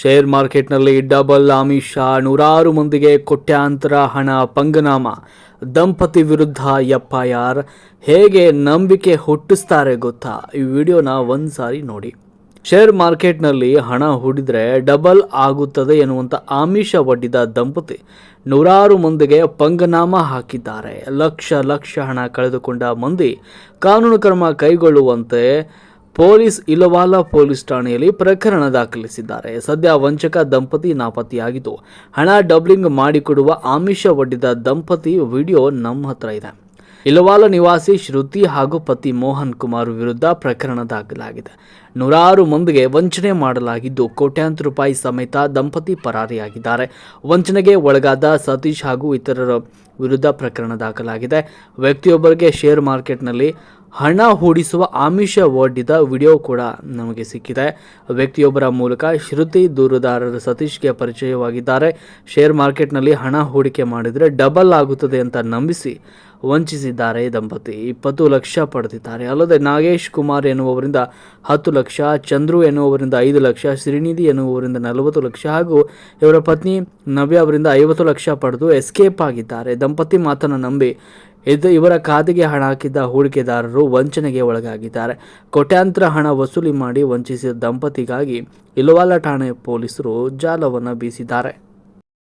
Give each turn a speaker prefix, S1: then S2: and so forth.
S1: Share ಮಾರ್ಕೆಟ್ನಲ್ಲಿ double ಆಮಿಷ ನೂರಾರು ಮಂದಿಗೆ ಕೋಟ್ಯಾಂತರ ಹಣ ಪಂಗನಾಮ, ದಂಪತಿ ವಿರುದ್ಧ ಎಫ್ಐಆರ್, ಹೇಗೆ ನಂಬಿಕೆ ಹುಟ್ಟಿಸ್ತಾರೆ ಗೊತ್ತಾ? ಈ ವಿಡಿಯೋನ ಒಂದು ಸಾರಿ ನೋಡಿ. ಶೇರ್ ಮಾರ್ಕೆಟ್ನಲ್ಲಿ ಹಣ ಹೂಡಿದ್ರೆ ಡಬಲ್ ಆಗುತ್ತದೆ ಎನ್ನುವಂಥ ಆಮಿಷ ಒಡ್ಡಿದ ದಂಪತಿ ನೂರಾರು ಮಂದಿಗೆ ಪಂಗನಾಮ ಹಾಕಿದ್ದಾರೆ. ಲಕ್ಷ ಲಕ್ಷ ಹಣ ಕಳೆದುಕೊಂಡ ಮಂದಿ ಕಾನೂನು ಕ್ರಮ ಕೈಗೊಳ್ಳುವಂತೆ ಪೊಲೀಸ್ ಇಲವಾಲ ಪೊಲೀಸ್ ಠಾಣೆಯಲ್ಲಿ ಪ್ರಕರಣ ದಾಖಲಿಸಿದ್ದಾರೆ. ಸದ್ಯ ವಂಚಕ ದಂಪತಿ ನಾಪತ್ತೆಯಾಗಿದ್ದು, ಹಣ ಡಬ್ಲಿಂಗ್ ಮಾಡಿಕೊಡುವ ಆಮಿಷ ಒಡ್ಡಿದ ದಂಪತಿ ವಿಡಿಯೋ ನಮ್ಮ ಹತ್ರ ಇದೆ. ಇಲವಾಲ ನಿವಾಸಿ ಶ್ರುತಿ ಹಾಗೂ ಪತಿ ಮೋಹನ್ ಕುಮಾರ್ ವಿರುದ್ಧ ಪ್ರಕರಣ ದಾಖಲಾಗಿದೆ. ನೂರಾರು ಮಂದಿಗೆ ವಂಚನೆ ಮಾಡಲಾಗಿದ್ದು ಕೋಟ್ಯಾಂತರ ರೂಪಾಯಿ ಸಮೇತ ದಂಪತಿ ಪರಾರಿಯಾಗಿದ್ದಾರೆ. ವಂಚನೆಗೆ ಒಳಗಾದ ಸತೀಶ್ ಹಾಗೂ ಇತರರ ವಿರುದ್ಧ ಪ್ರಕರಣ ದಾಖಲಾಗಿದೆ. ವ್ಯಕ್ತಿಯೊಬ್ಬರಿಗೆ ಶೇರ್ ಮಾರ್ಕೆಟ್ನಲ್ಲಿ ಹಣ ಹೂಡಿಸುವ ಆಮಿಷ ಒಡ್ಡಿದ ವಿಡಿಯೋ ಕೂಡ ನಮಗೆ ಸಿಕ್ಕಿದೆ. ವ್ಯಕ್ತಿಯೊಬ್ಬರ ಮೂಲಕ ಶ್ರುತಿ ದೂರುದಾರರು ಸತೀಶ್ಗೆ ಪರಿಚಯವಾಗಿದ್ದಾರೆ. ಶೇರ್ ಮಾರ್ಕೆಟ್ನಲ್ಲಿ ಹಣ ಹೂಡಿಕೆ ಮಾಡಿದರೆ ಡಬಲ್ ಆಗುತ್ತದೆ ಅಂತ ನಂಬಿಸಿ ವಂಚಿಸಿದ್ದಾರೆ ದಂಪತಿ. ಇಪ್ಪತ್ತು ಲಕ್ಷ ಪಡೆದಿದ್ದಾರೆ. ಅಲ್ಲದೆ ನಾಗೇಶ್ ಕುಮಾರ್ ಎನ್ನುವವರಿಂದ ಹತ್ತು ಲಕ್ಷ, ಚಂದ್ರು ಎನ್ನುವವರಿಂದ ಐದು ಲಕ್ಷ, ಶ್ರೀನಿಧಿ ಎನ್ನುವವರಿಂದ ನಲವತ್ತು ಲಕ್ಷ ಹಾಗೂ ಇವರ ಪತ್ನಿ ನವ್ಯ ಅವರಿಂದ ಐವತ್ತು ಲಕ್ಷ ಪಡೆದು ಎಸ್ಕೇಪ್ ಆಗಿದ್ದಾರೆ. ದಂಪತಿ ಮಾತನ್ನು ನಂಬಿ ಇದು ಇವರ ಖಾತೆಗೆ ಹಣ ಹಾಕಿದ್ದ ಹೂಡಿಕೆದಾರರು ವಂಚನೆಗೆ ಒಳಗಾಗಿದ್ದಾರೆ. ಕೋಟ್ಯಾಂತರ ಹಣ ವಸೂಲಿ ಮಾಡಿ ವಂಚಿಸಿದ ದಂಪತಿಗಾಗಿ ಇಲವಾಲ ಠಾಣೆ ಪೊಲೀಸರು ಜಾಲವನ್ನು ಬೀಸಿದ್ದಾರೆ.